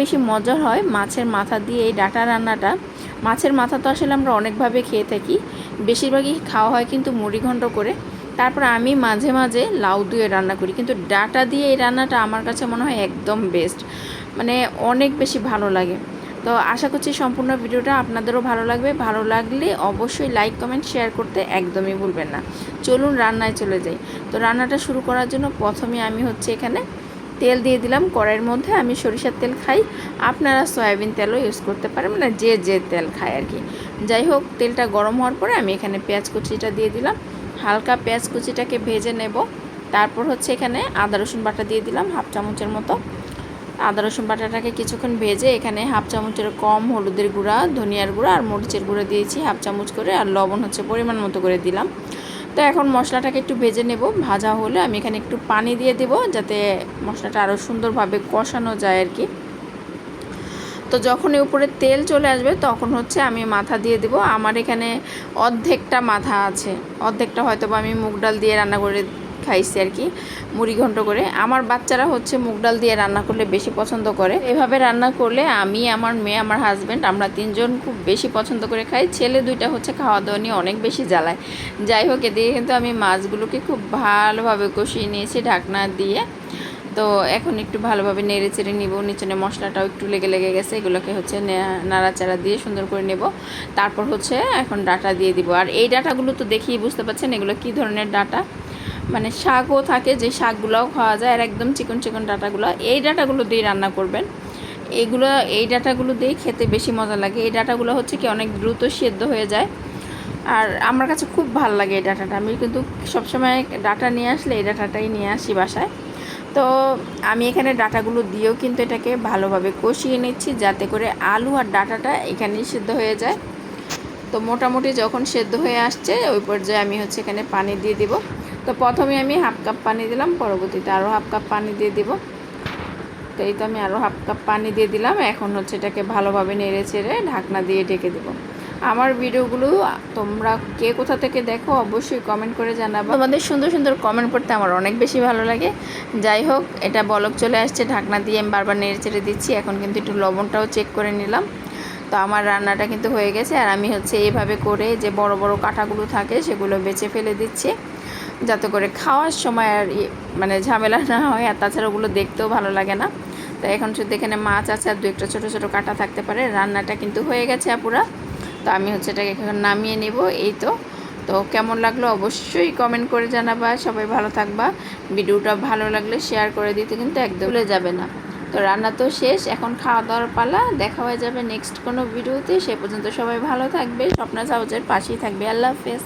বেশি মজার হয় মাছের মাথা দিয়ে এই ডাটা রান্নাটা। মাছের মাথা তো আসলে আমরা অনেকভাবে খেয়ে থাকি। বেশিরভাগই খাওয়া হয় কিন্তু মুড়ি ঘন্ট করে। তারপর আমি মাঝে মাঝে লাউ দিয়ে রান্না করি। কিন্তু ডাটা দিয়ে এই রান্নাটা আমার কাছে মনে হয় একদম বেস্ট মানে অনেক বেশি ভালো লাগে। তো আশা করছি সম্পূর্ণ ভিডিওটা আপনাদেরও ভালো লাগবে। ভালো লাগলে অবশ্যই লাইক কমেন্ট শেয়ার করতে একদমই ভুলবেন না। চলুন রান্নায় চলে যাই। তো রান্নাটা শুরু করার জন্য প্রথমে আমি হচ্ছে এখানে তেল দিয়ে দিলাম, কড়াইয়ের মধ্যে আমি সরিষার তেল খাই। আপনারা সয়াবিন তেলও ইউজ করতে পারেন মানে যে যে তেল খায় আর কি। যাই হোক, তেলটা গরম হওয়ার পরে আমি এখানে পেঁয়াজ কুচিটা দিয়ে দিলাম। হালকা পেঁয়াজ কুচিটাকে ভেজে নেব। তারপর হচ্ছে এখানে আদা, রসুন বাটা দিয়ে দিলাম, হাফ চামচের মতো। আদা, রসুন বাটাটাকে কিছুক্ষণ ভেজে এখানে হাফ চামচের কম হলুদের গুঁড়া, ধনিয়ার গুঁড়া আর মরিচের গুঁড়া দিয়েছি। হাফ চামচ করে আর লবণ হচ্ছে পরিমাণ মতো করে দিলাম। তো এখন মশলাটাকে একটু ভেজে নেব। ভাজা হলে আমি এখানে একটু পানি দিয়ে দেব যাতে মশলাটা আরও সুন্দরভাবে কষানো যায় আর কি তো যখন উপরে তেল চলে আসবে তখন হচ্ছে আমি মাথা দিয়ে দেব। আমার এখানে অর্ধেকটা মাথা আছে। অর্ধেকটা হয়তো বা আমি মুগ ডাল দিয়ে রান্না করে খাইছি আর কি, মুড়ি ঘন্ট করে। আমার বাচ্চারা হচ্ছে মুগ ডাল দিয়ে রান্না করলে বেশি পছন্দ করে। এভাবে রান্না করলে আমি, আমার মেয়ে, আমার হাজব্যান্ড আমরা তিনজন খুব বেশি পছন্দ করে খাই। ছেলে দুইটা হচ্ছে খাওয়া দাওয়া নিয়ে অনেক বেশি জ্বালায়। যাই হোক, এদিকে কিন্তু আমি মাছগুলোকে খুব ভালোভাবে কষিয়ে নিয়েছি ঢাকনা দিয়ে। তো এখন একটু ভালোভাবে নেড়ে চেড়ে নিব নিচনে মশলাটাও একটু লেগে লেগে গেছে, এগুলোকে হচ্ছে নাড়াচাড়া দিয়ে সুন্দর করে নেব। তারপর হচ্ছে এখন ডাটা দিয়ে দিব। আর এই ডাটাগুলো তো দেখেই বুঝতে পারছেন এগুলো কী ধরনের ডাটা? মানে শাকও থাকে যে শাকগুলোও খাওয়া যায় আর একদম চিকন চিকন ডাটাগুলো। এই ডাটাগুলো দিয়ে রান্না করবেন। এগুলো, এই ডাটাগুলো দিয়ে খেতে বেশি মজা লাগে। এই ডাটাগুলো হচ্ছে কি অনেক দ্রুত সেদ্ধ হয়ে যায়। আর আমার কাছে খুব ভালো লাগে এই ডাটাটা। আমি কিন্তু সবসময় ডাটা নিয়ে আসলে এই ডাটাটাই নিয়ে আসি বাসায়। তো আমি এখানে ডাটাগুলো দিয়েও কিন্তু এটাকে ভালোভাবে কষিয়ে নিচ্ছি যাতে করে আলু আর ডাটাটা এখানেই সেদ্ধ হয়ে যায়। তো মোটামুটি যখন সেদ্ধ হয়ে আসছে, ওই পর্যায়ে আমি হচ্ছে এখানে পানি দিয়ে দিব। তো প্রথমে আমি হাফ কাপ পানি দিলাম, পরবর্তীতে আরও হাফ কাপ পানি দিয়ে দিব। তো এই তো আমি আরও হাফ কাপ পানি দিয়ে দিলাম, এখন হচ্ছে এটাকে ভালোভাবে নেড়ে চেড়ে ঢাকনা দিয়ে ঢেকে দেবো। আমার ভিডিওগুলো তোমরা কে কোথা থেকে দেখো অবশ্যই কমেন্ট করে জানাব। তোমাদের সুন্দর সুন্দর কমেন্ট করতে আমার অনেক বেশি ভালো লাগে। যাই হোক, এটা বলক চলে আসছে, ঢাকনা দিয়ে আমি বারবার নেড়ে চেড়ে দিচ্ছি, এখন কিন্তু একটু লবণটাও চেক করে নিলাম। তো আমার রান্নাটা কিন্তু হয়ে গেছে। আর আমি হচ্ছে এইভাবে করে যে বড় বড় কাঁটাগুলো থাকে সেগুলো বেছে ফেলে দিচ্ছি। যাতে করে খাওয়ার সময় আর মানে ঝামেলা না হয়। আর তাছাড়া ওগুলো দেখতেও ভালো লাগে না। তো এখন শুধু এখানে মাছ আছে আর দু একটা ছোটো ছোটো কাটা থাকতে পারে। রান্নাটা কিন্তু হয়ে গেছে আপুরা। তো আমি হচ্ছে এটাকে এখন নামিয়ে নেব। এই তো। তো কেমন লাগল অবশ্যই কমেন্ট করে জানাবা। সবাই ভালো থাকবা। ভিডিওটা ভালো লাগলে শেয়ার করে দিতে কিন্তু একদম ভুলে যাবে না। তো রান্না তো শেষ, এখন খাওয়া দাওয়ার পালা, দেখা হয়ে যাবে নেক্সট কোনো ভিডিওতে। সে পর্যন্ত সবাই ভালো থাকবে, স্বপ্না সাউজের পাশেই থাকবে। আল্লাহ হাফেজ।